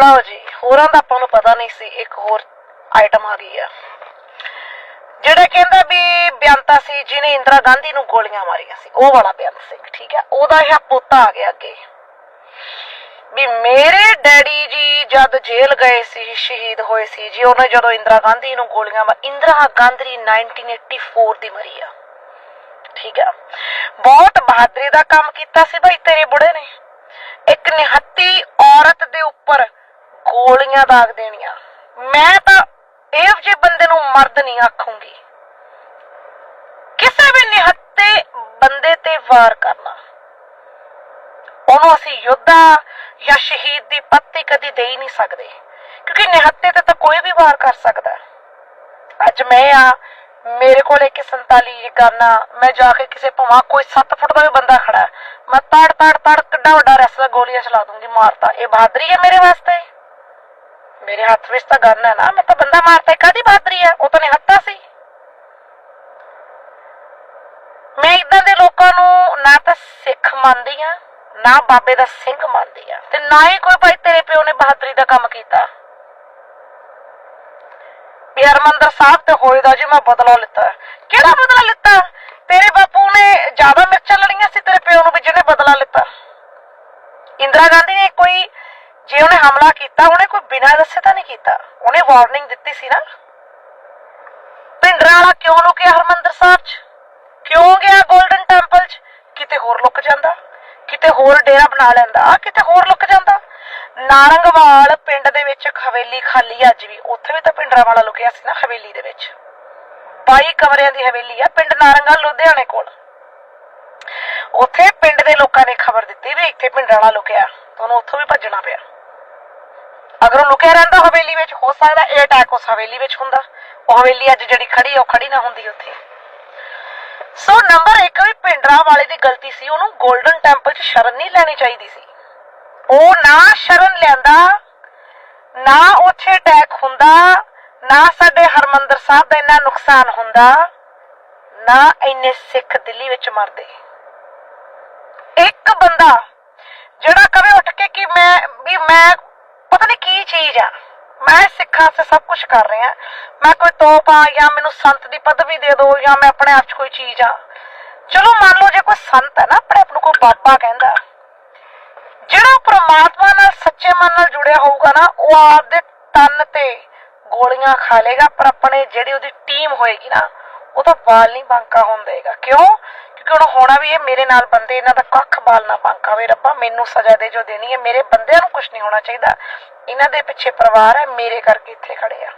ਲਓ ਜੀ, ਹੋਰਾਂ ਦਾ ਆਪਾਂ ਨੂੰ ਪਤਾ ਨਹੀਂ ਸੀ, ਇੱਕ ਹੋਰ ਆਈਟਮ ਆ ਗਈ ਆ ਜਿਹੜਾ ਕਹਿੰਦਾ ਵੀ ਬਿਆੰਤਾ ਸੀ, ਜਿਹਨੇ ਇੰਦਰਾ ਗਾਂਧੀ ਨੂੰ ਗੋਲੀਆਂ ਮਾਰੀਆਂ ਸੀ, ਉਹ ਵਾਲਾ ਬਿਆੰਤ ਸਿੰਘ, ਠੀਕ ਹੈ, ਉਹਦਾ ਇਹ ਪੋਤਾ ਆ ਗਿਆ ਅੱਗੇ। ਵੀ ਮੇਰੇ ਡੈਡੀ ਜੀ ਜਦ ਜੇਲ੍ਹ ਗਏ ਸੀ, ਸ਼ਹੀਦ ਹੋਏ ਸੀ ਜੀ, ਉਹਨੇ ਜਦੋਂ ਇੰਦਰਾ ਗਾਂਧੀ ਨੂੰ ਗੋਲੀਆਂ ਮਾਰ, ਇੰਦਰਾ ਗਾਂਧੀ 1984 ਦੀ ਮਰੀ ਆ। ਠੀਕ ਆ ਬਹੁਤ ਬਹਾਦਰੀ ਦਾ ਕੰਮ ਕੀਤਾ ਸੀ ਭਾਈ ਤੇਰੇ ਬੁੜੇ ਨੇ। ਇੱਕ ਨਿਹੱਤੀ ਔਰਤ ਦੇ ਉੱਪਰ ਗੋਲੀਆਂ ਦਾਗ ਦੇਣੀਆਂ। ਮੈਂ ਤਾਂ ਇਹੋ ਜਿਹੇ ਬੰਦੇ ਨੂੰ ਮਰਦ ਨਹੀਂ ਆਖੂੰਗੀ। ਕਿਸੇ ਵੀ ਨਿਹੱਤੇ ਬੰਦੇ ਤੇ ਵਾਰ ਕਰਨਾ। ਉਹਨੂੰ ਅਸੀਂ ਯੋਧਾ ਜਾਂ ਸ਼ਹੀਦ ਦੀ ਪੱਤੀ ਕਦੀ ਦੇ ਹੀ ਨਹੀਂ ਸਕਦੇ। ਕਿਉਂਕਿ ਨਿਹੱਤੇ ਤੇ ਤਾਂ ਕੋਈ ਵੀ ਵਾਰ ਕਰ ਸਕਦਾ। ਅੱਜ ਮੈਂ ਆ, ਮੇਰੇ ਕੋਲ ਇੱਕ 47 ਗਾਨਾ ਮੈਂ ਜਾ ਕੇ ਕਿਸੇ ਭਵਾਂ ਕੋਈ 7 ਫੁੱਟ ਦਾ ਵੀ ਬੰਦਾ ਖੜਾ ਮੈਂ ਤੜ ਤੜ ਤੜ ਕਿੱਡਾ ਵੱਡਾ ਰੈਸਲਰ ਗੋਲੀਆਂ ਚਲਾ ਦੂੰਗੀ ਮਾਰਤਾ। ਇਹ ਬਹਾਦਰੀ ਹੈ ਮੇਰੇ ਵਾਸਤੇ? ਮੇਰੇ ਹੱਥ ਵਿੱਚ ਤਾਂ ਗਨ ਹੈ ਨਾ, ਮੈਂ ਤਾਂ ਬੰਦਾ ਮਾਰਤਾ ਕਾਦੀ ਬਹਾਦਰੀ ਹੈ? ਉਹ ਤਾਂ ਨਿਹੱਤਾ ਸੀ। ਮੈਂ ਇਦਾਂ ਦੇ ਲੋਕਾਂ ਨੂੰ ਨਾ ਤਾਂ ਸਿੱਖ ਮੰਨਦੀ ਆ ਨਾ ਬਾਬੇ ਦਾ ਸਿੰਘ ਮੰਨਦੀ ਆ ਤੇ ਨਾ ਹੀ ਕੋਈ ਭਾਈ ਤੇਰੇ ਪਿਓ ਨੇ ਬਹਾਦਰੀ ਦਾ ਕੰਮ ਕੀਤਾ। ਵੀ ਹਰਮੰਦਰ ਸਾਹਿਬ ਤੇ ਹੋਏ ਦਾ ਜੀ ਮੈਂ ਬਦਲਾ ਲਿੱਤਾ। ਕਿਹੜਾ ਬਦਲਾ ਲਿੱਤਾ? ਤੇਰੇ ਬਾਪੂ ਨੇ ਜ਼ਿਆਦਾ ਮਿਰਚਾਂ ਲੜੀਆਂ ਸੀ ਤੇਰੇ ਪਿਓ ਨੂੰ ਵੀ ਜਿਹਨੇ ਬਦਲਾ ਲਿੱਤਾ। ਇੰਦਰਾ ਗਾਂਧੀ ਜੇ ਉਹਨੇ ਹਮਲਾ ਕੀਤਾ, ਉਹਨੇ ਕੋਈ ਬਿਨਾਂ ਦੱਸੇ ਤਾਂ ਨਹੀਂ ਕੀਤਾ। ਉਹਨੇ ਵਾਰਨਿੰਗ ਦਿੱਤੀ ਸੀ ਨਾ। ਭਿੰਡਰਾਂ ਵਾਲਾ ਕਿਉਂ ਲੁਕਿਆ ਹਰਮੰਦਰ ਸਾਹਿਬ 'ਚ? ਕਿਉਂ ਗਿਆ 골ਡਨ ਟੈਂਪਲ 'ਚ? ਕਿਤੇ ਹੋਰ ਲੁਕ ਜਾਂਦਾ? ਕਿਤੇ ਹੋਰ ਡੇਰਾ ਬਣਾ ਲੈਂਦਾ? ਕਿਤੇ ਹੋਰ ਲੁਕ ਜਾਂਦਾ? ਨਾਰੰਗਵਾਲ ਪਿੰਡ ਦੇ ਵਿੱਚ ਹਵੇਲੀ ਖਾਲੀ ਅੱਜ ਵੀ। ਉੱਥੇ ਵੀ ਤਾਂ ਭਿੰਡਰਾਂ ਵਾਲਾ ਲੁਕਿਆ ਸੀ ਨਾ, ਹਵੇਲੀ ਦੇ ਵਿੱਚ। 22 ਕਮਰਿਆਂ ਦੀ ਹਵੇਲੀ ਆ, ਪਿੰਡ ਨਾਰੰਗਾ, ਲੁਧਿਆਣੇ ਕੋਲ। ਉੱਥੇ ਪਿੰਡ ਦੇ ਲੋਕਾਂ ਨੇ ਖਬਰ ਦਿੱਤੀ ਵੀ ਇੱਥੇ ਭਿੰਡਰਾਂ ਵਾਲਾ ਲੁਕਿਆ। ਉਹਨੂੰ ਉੱਥੋਂ ਵੀ ਭੱਜਣਾ ਪਿਆ। ਅਗਰ ਉਹ ਲੁਕਿਆ ਰਹਿੰਦਾ ਹਵੇਲੀ ਵਿੱਚ, ਹੋ ਸਕਦਾ ਇਹ ਅਟੈਕ ਉਸ ਹਵੇਲੀ ਵਿੱਚ ਹੁੰਦਾ। ਉਹ ਹਵੇਲੀ ਅੱਜ ਜਿਹੜੀ ਖੜੀ ਉਹ ਖੜੀ ਨਾ ਹੁੰਦੀ ਉੱਥੇ। ਸੋ ਨੰਬਰ 1 ਵੀ ਪਿੰਡਰਾ ਵਾਲੇ ਦੀ ਗਲਤੀ ਸੀ, ਉਹਨੂੰ 골ਡਨ ਟੈਂਪਲ 'ਚ ਸ਼ਰਨ ਨਹੀਂ ਲੈਣੀ ਚਾਹੀਦੀ ਸੀ। ਉਹ ਨਾ ਸ਼ਰਨ ਲੈਂਦਾ ਨਾ ਉੱਥੇ ਅਟੈਕ ਹੁੰਦਾ, ਨਾ ਸਾਡੇ ਹਰਮੰਦਰ ਸਾਹਿਬ ਦਾ ਇੰਨਾ ਨੁਕਸਾਨ ਹੁੰਦਾ, ਨਾ ਇੰਨੇ ਸਿੱਖ ਦਿੱਲੀ ਵਿੱਚ ਮਰਦੇ। ਇੱਕ ਬੰਦਾ ਜਿਹੜਾ ਕਵੇ ਉੱਠ ਕੇ ਕਿ ਮੈਂ, ਵੀ ਮੈਂ ਪਤਾ ਨਹੀਂ ਕੀ ਚੀਜ਼ ਆ। ਮੈਂ ਸਿੱਖਾਂ ਸੇ ਸਭ ਕੁਝ ਕਰ ਰਿਹਾ। ਮੈਂ ਕੋਈ ਤੋਪ ਆ ਜਾਂ ਮੈਨੂੰ ਸੰਤ ਦੀ ਪਦਵੀ ਦੇ ਦਿਓ ਜਾਂ ਮੈਂ ਆਪਣੇ ਆਪ 'ਚ ਕੋਈ ਚੀਜ਼ ਆ। ਚਲੋ ਮੰਨ ਲਓ ਜੇ ਕੋਈ ਸੰਤ ਹੈ ਨਾ, ਆਪਣੇ ਆਪ ਨੂੰ ਕੋਈ ਬਾਬਾ ਕਹਿੰਦਾ। ਜਿਹੜਾ ਪ੍ਰਮਾਤਮਾ ਨਾਲ ਸੱਚੇ ਮਨ ਨਾਲ ਜੁੜਿਆ ਹੋਊਗਾ ਨਾ, ਉਹ ਆਪ ਦੇ ਤਨ ਤੇ ਗੋਲੀਆਂ ਖਾ ਲੇਗਾ ਪਰ ਆਪਣੇ ਜਿਹੜੀ ਉਹਦੀ ਟੀਮ ਹੋਏਗੀ ਨਾ ਉਹਦਾ ਬਾਲ ਨਹੀਂ ਬੰਕਾ ਹੋਣ ਦੇਗਾ। ਕਿਉਂ? ਕਿਉਂਕਿ ਉਹਨੂੰ ਹੋਣਾ ਵੀ ਇਹ ਮੇਰੇ ਨਾਲ ਬੰਦੇ ਇਹਨਾਂ ਦਾ ਕੱਖ ਬਾਲ ਨਾ ਬਾਂਕਾ ਰੱਬਾ, ਮੈਨੂੰ ਸਜ਼ਾ ਦੇ ਜੋ ਦੇਣੀ ਹੈ। ਮੇਰੇ ਬੰਦਿਆਂ ਨੂੰ ਕੁਝ ਨਹੀਂ ਹੋਣਾ ਚਾਹੀਦਾ। ਇਹਨਾਂ ਦੇ ਪਿੱਛੇ ਪਰਿਵਾਰ ਹੈ, ਮੇਰੇ ਕਰਕੇ ਇੱਥੇ ਖੜੇ ਆ।